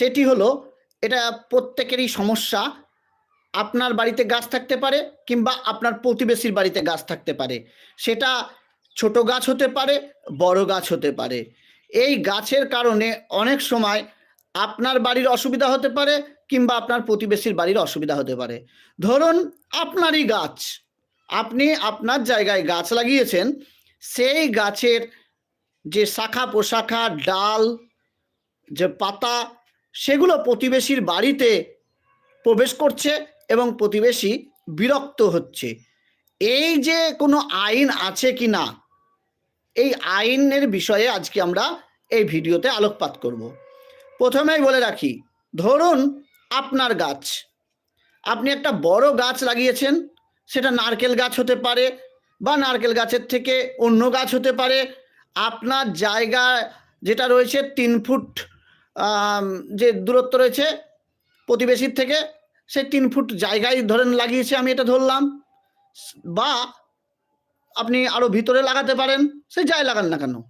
সেটি হলো, এটা প্রত্যেকেরই সমস্যা। আপনার বাড়িতে গাছ থাকতে পারে কিংবা আপনার প্রতিবেশীর বাড়িতে গাছ থাকতে পারে। সেটা ছোট গাছ হতে পারে, বড় গাছ হতে পারে। এই গাছের কারণে অনেক সময় আপনার বাড়ির অসুবিধা হতে পারে কিংবা আপনার প্রতিবেশীর বাড়ির অসুবিধা হতে পারে। ধরুন, আপনারই গাছ, আপনি আপনার জায়গায় গাছ লাগিয়েছেন, সেই গাছের যে শাখা পোশাখা ডাল, যে পাতা সেগুলো প্রতিবেশীর বাড়িতে প্রবেশ করছে এবং প্রতিবেশী বিরক্ত হচ্ছে। এই যে কোনো আইন আছে কি না? এই আইনের বিষয়ে আজকে আমরা এই ভিডিওতে আলোকপাত করব। প্রথমেই বলে রাখি, ধরুন আপনার গাছ, আপনি একটা বড় গাছ লাগিয়েছেন, সেটা নারকেল গাছ হতে পারে বা নারকেল গাছের থেকে অন্য গাছ হতে পারে। আপনার জায়গা যেটা রয়েছে তিন ফুট যে দূরত্ব রয়েছে প্রতিবেশীর থেকে, সে তিন ফুট জায়গায় ধরেন লাগিয়েছে, আমি এটা ধরলাম। বা আপনি আরও ভিতরে লাগাতে পারেন, সে যাই লাগান না কেন?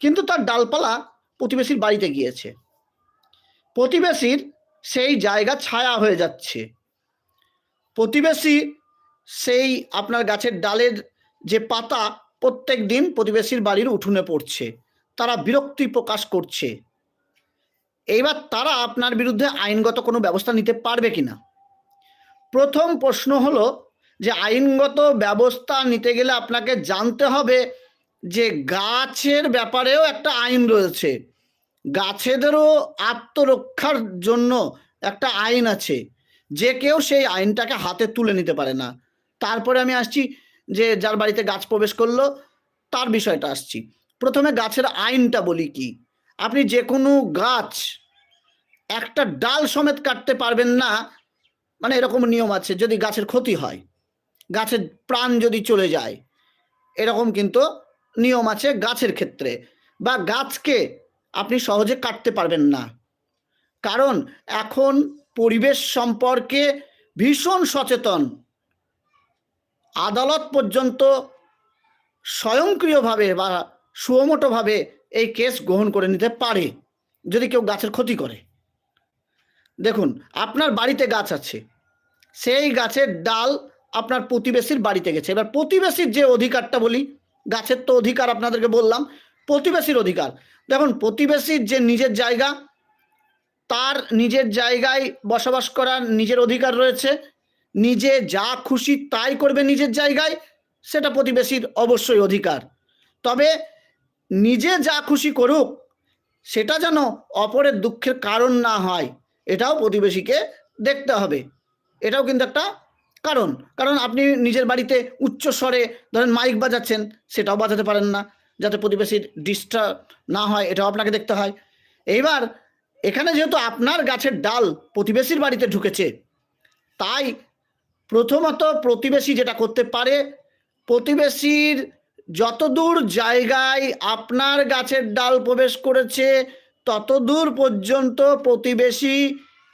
কিন্তু তার ডালপালা প্রতিবেশীর বাড়িতে গিয়েছে। প্রতিবেশীর সেই জায়গা ছায়া হয়ে যাচ্ছে। প্রতিবেশী সেই আপনার গাছের ডালের যে পাতা প্রত্যেক দিন প্রতিবেশীর বাড়ির উঠোনে পড়ছে। তারা বিরক্তি প্রকাশ করছে। এইবার তারা আপনার বিরুদ্ধে আইনগত কোনো ব্যবস্থা নিতে পারবে কি না প্রথম প্রশ্ন হলো যে আইনগত ব্যবস্থা নিতে গেলে আপনাকে জানতে হবে যে গাছের ব্যাপারেও একটা আইন রয়েছে। গাছেদেরও আত্মরক্ষার জন্য একটা আইন আছে। যে কেউ সেই আইনটাকে হাতে তুলে নিতে পারে না। তারপরে আমি আসছি যে যার বাড়িতে গাছ প্রবেশ করল, তার বিষয়টা আসছি। প্রথমে গাছের আইনটা বলি কি? আপনি যে কোনো গাছ একটা ডাল সমেত কাটতে পারবেন না। মানে এরকম নিয়ম আছে, যদি গাছের ক্ষতি হয়, গাছের প্রাণ যদি চলে যায়, এরকম কিন্তু নিয়ম আছে গাছের ক্ষেত্রে। বা গাছকে আপনি সহজে কাটতে পারবেন না। কারণ এখন পরিবেশ সম্পর্কে ভীষণ সচেতন। আদালত পর্যন্ত স্বয়ংক্রিয়ভাবে বা সুমোটোভাবে এই কেস গ্রহণ করে নিতে পারে, যদি কেউ গাছের ক্ষতি করে। দেখুন, আপনার বাড়িতে গাছ আছে, সেই গাছের ডাল আপনার প্রতিবেশীর বাড়িতে গেছে। এবার প্রতিবেশীর যে অধিকারটা বলি, গাছের তো অধিকার আপনাদেরকে বললাম, প্রতিবেশীর অধিকার। দেখুন, প্রতিবেশীর যে নিজের জায়গা, তার নিজের জায়গায় বসবাস করার নিজের অধিকার রয়েছে, নিজে যা খুশি তাই করবে নিজের জায়গায়, সেটা প্রতিবেশীর অবশ্যই অধিকার। তবে নিজে যা খুশি করুক, সেটা যেন অপরের দুঃখের কারণ না হয়, এটাও প্রতিবেশীকে দেখতে হবে। এটাও কিন্তু একটা কারণ। কারণ আপনি নিজের বাড়িতে উচ্চ স্বরে ধরেন মাইক বাজাচ্ছেন, সেটাও বাজাতে পারেন না, যাতে প্রতিবেশীর ডিস্টার্ব না হয়, এটাও আপনাকে দেখতে হয়। এইবার এখানে যেহেতু আপনার গাছের ডাল প্রতিবেশীর বাড়িতে ঢুকেছে, তাই প্রথমত প্রতিবেশী যেটা করতে পারে, প্রতিবেশীর যতদূর জায়গায় আপনার গাছের ডাল প্রবেশ করেছে, ততদূর পর্যন্ত প্রতিবেশী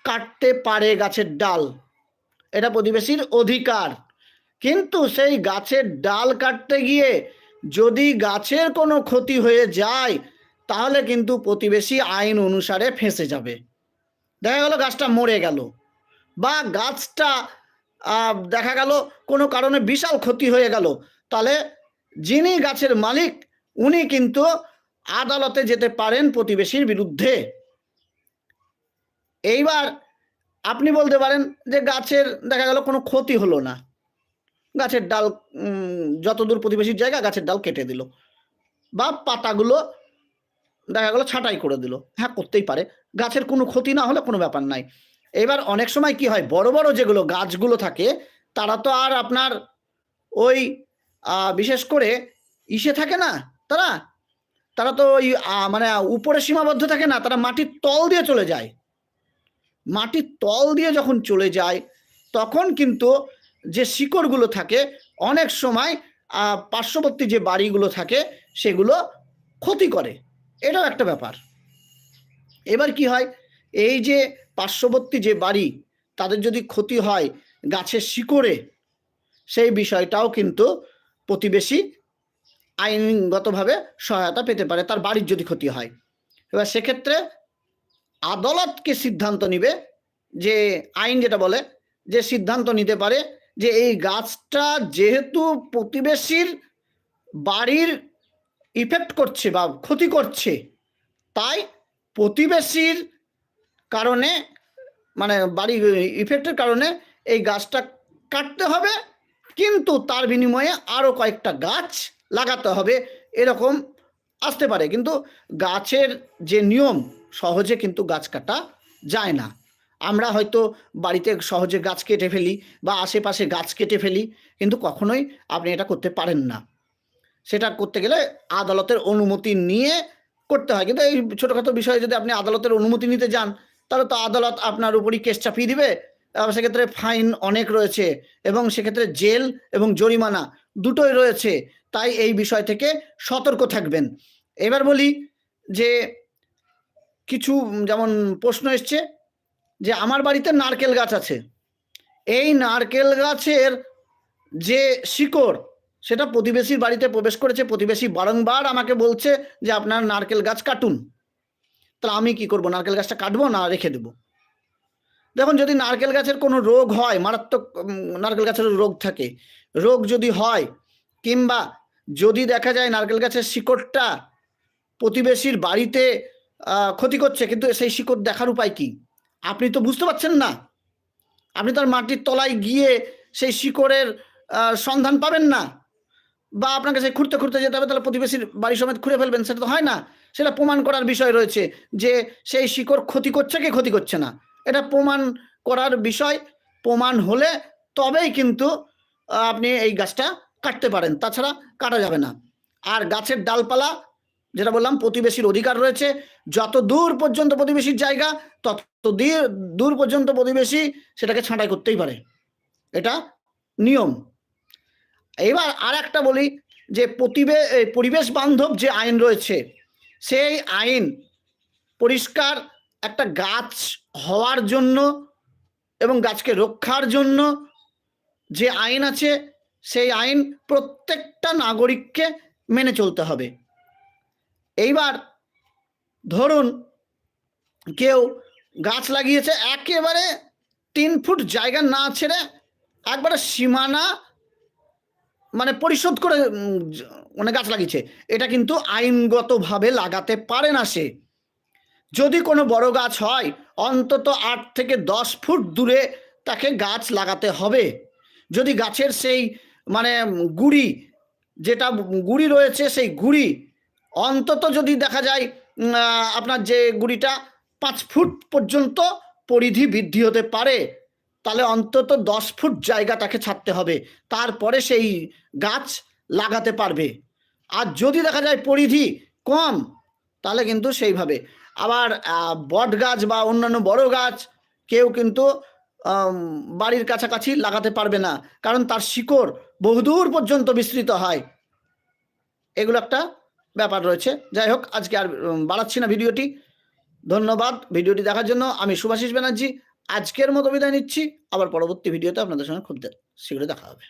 কাটতে পারে গাছের ডাল। এটা প্রতিবেশীর অধিকার। কিন্তু সেই গাছের ডাল কাটতে গিয়ে যদি গাছের কোনো ক্ষতি হয়ে যায়, তাহলে কিন্তু প্রতিবেশী আইন অনুসারে ফেঁসে যাবে। দেখা গেল গাছটা মরে গেল বা গাছটা দেখা গেল কোনো কারণে বিশাল ক্ষতি হয়ে গেল, তাহলে যিনি গাছের মালিক, উনি কিন্তু আদালতে যেতে পারেন প্রতিবেশীর বিরুদ্ধে। এইবার আপনি বলতে পারেন যে গাছের, দেখা গেল কোনো ক্ষতি হলো না। গাছের ডাল যতদূর প্রতিবেশীর জায়গা, গাছের ডাল কেটে দিল। বা পাতাগুলো, দেখা গেল ছাঁটাই করে দিল। হ্যাঁ করতেই পারে। গাছের কোনো ক্ষতি না হলে কোনো ব্যাপার নাই। এবার অনেক সময় কি হয়, বড় বড় যেগুলো গাছগুলো থাকে, তারা তো আর আপনার ওই বিশেষ করে ইসে থাকে না তারা? তারা তো ওই মানে উপরে সীমাবদ্ধ থাকে না, তারা মাটির তল দিয়ে চলে যায়। মাটির তল দিয়ে যখন চলে যায়, তখন কিন্তু যে শিকড়গুলো থাকে, অনেক সময় পার্শ্ববর্তী যে বাড়িগুলো থাকে, সেগুলো ক্ষতি করে। এটাও একটা ব্যাপার। এবার কি হয়? এই যে পার্শ্ববর্তী যে বাড়ি, তাদের যদি ক্ষতি হয় গাছের শিকড়ে, সেই বিষয়টাও কিন্তু প্রতিবেশী আইনগতভাবে সহায়তা পেতে পারে, তার বাড়ির যদি ক্ষতি হয়। এবার সেক্ষেত্রে আদালতকে সিদ্ধান্ত নিবে যে, আইন যেটা বলে যে, সিদ্ধান্ত নিতে পারে যে, এই গাছটা যেহেতু প্রতিবেশীর বাড়ির ইফেক্ট করছে বা ক্ষতি করছে, তাই প্রতিবেশীর কারণে মানে বাড়ি ইফেক্টের কারণে এই গাছটা কাটতে হবে কিন্তু তার বিনিময়ে আরও কয়েকটা গাছ লাগাতে হবে, এরকম আসতে পারে। কিন্তু গাছের যে নিয়ম, সহজে কিন্তু গাছ কাটা যায় না। আমরা হয়তো বাড়িতে সহজে গাছ কেটে ফেলি বা আশেপাশে গাছ কেটে ফেলি, কিন্তু কখনোই আপনি এটা করতে পারেন না। সেটা করতে গেলে আদালতের অনুমতি নিয়ে করতে হয়। কিন্তু এই ছোটোখাটো বিষয়ে যদি আপনি আদালতের অনুমতি নিতে যান, তাহলে তো আদালত আপনার উপরই কেস চাপিয়ে দিবে। সেক্ষেত্রে ফাইন অনেক রয়েছে এবং সেক্ষেত্রে জেল এবং জরিমানা দুটোই রয়েছে। তাই এই বিষয় থেকে সতর্ক থাকবেন। এবার বলি যে কিছু যেমন প্রশ্ন এসছে যে আমার বাড়িতে নারকেল গাছ আছে। এই নারকেল গাছের যে শিকড়, সেটা প্রতিবেশীর বাড়িতে প্রবেশ করেছে। প্রতিবেশী বারংবার আমাকে বলছে যে আপনার নারকেল গাছ কাটুন। তাহলে আমি কি করব? নারকেল গাছটা কাটবো না রেখে দেবো? দেখুন, যদি নারকেল গাছের কোনো রোগ হয়, মারাত্মক নারকেল গাছের রোগ থাকে, রোগ যদি হয়, কিংবা যদি দেখা যায় নারকেল গাছের শিকড়টা প্রতিবেশীর বাড়িতে ক্ষতি করছে, কিন্তু সেই শিকড় দেখার উপায় কি? আপনি তো বুঝতে পারছেন না। আপনি তার মাটির তলায় গিয়ে সেই শিকড়ের সন্ধান পাবেন না। বা আপনাকে সেই খুঁড়তে খুঁড়তে যেতে হবে, তাহলে প্রতিবেশীর বাড়ি সমেত খুঁড়ে ফেলবেন, সেটা তো হয় না। সেটা প্রমাণ করার বিষয় রয়েছে যে সেই শিকড় ক্ষতি করছে কি ক্ষতি করছে না। এটা প্রমাণ করার বিষয়, প্রমাণ হলে তবেই কিন্তু আপনি এই গাছটা কাটতে পারেন। তাছাড়া কাটা যাবে না। আর গাছের ডালপালা, যেটা বললাম, প্রতিবেশীর অধিকার রয়েছে। যত দূর পর্যন্ত প্রতিবেশীর জায়গা, তত দূর পর্যন্ত প্রতিবেশী সেটাকে ছাঁটাই করতেই পারে। এটা নিয়ম। এবার আর একটা বলি যে প্রতিবে পরিবেশ বান্ধব যে আইন রয়েছে, সেই আইন পরিষ্কার একটা গাছ হওয়ার জন্য এবং গাছকে রক্ষার জন্য যে আইন আছে, সেই আইন প্রত্যেকটা নাগরিককে মেনে চলতে হবে। এইবার ধরুন কেউ গাছ লাগিয়েছে, একেবারে তিন ফুট জায়গা না ছেড়ে একবারে সীমানা মানে পরিশোধ করে মানে গাছ লাগিয়েছে। এটা কিন্তু আইনগতভাবে লাগাতে পারে না সে। যদি কোনো বড় গাছ হয় অন্তত আট থেকে দশ ফুট দূরে তাকে গাছ লাগাতে হবে। যদি গাছের সেই মানে গুড়ি যেটা গুড়ি রয়েছে সেই গুড়ি অন্তত যদি দেখা যায় আপনার যে গুড়িটা পাঁচ ফুট পর্যন্ত পরিধি বৃদ্ধি হতে পারে, তাহলে অন্তত দশ ফুট জায়গা তাকে ছাড়তে হবে। তারপরে সেই গাছ লাগাতে পারবে। আর যদি দেখা যায় পরিধি কম, তাহলে কিন্তু সেইভাবে। আবার বট গাছ বা অন্যান্য বড় গাছ কেউ কিন্তু বাড়ির কাছাকাছি লাগাতে পারবে না। কারণ তার শিকড় বহুদূর পর্যন্ত বিস্তৃত হয়। এগুলো একটা ব্যাপার রয়েছে। যাই হোক, আজকে আর বাড়াচ্ছি না ভিডিওটি। ধন্যবাদ ভিডিওটি দেখার জন্য। আমি সুভাষিস ব্যানার্জি। আজকের মতো বিদায় নিচ্ছি। আবার পরবর্তী ভিডিওতে আপনাদের সঙ্গে খুব শীঘ্রই দেখা হবে।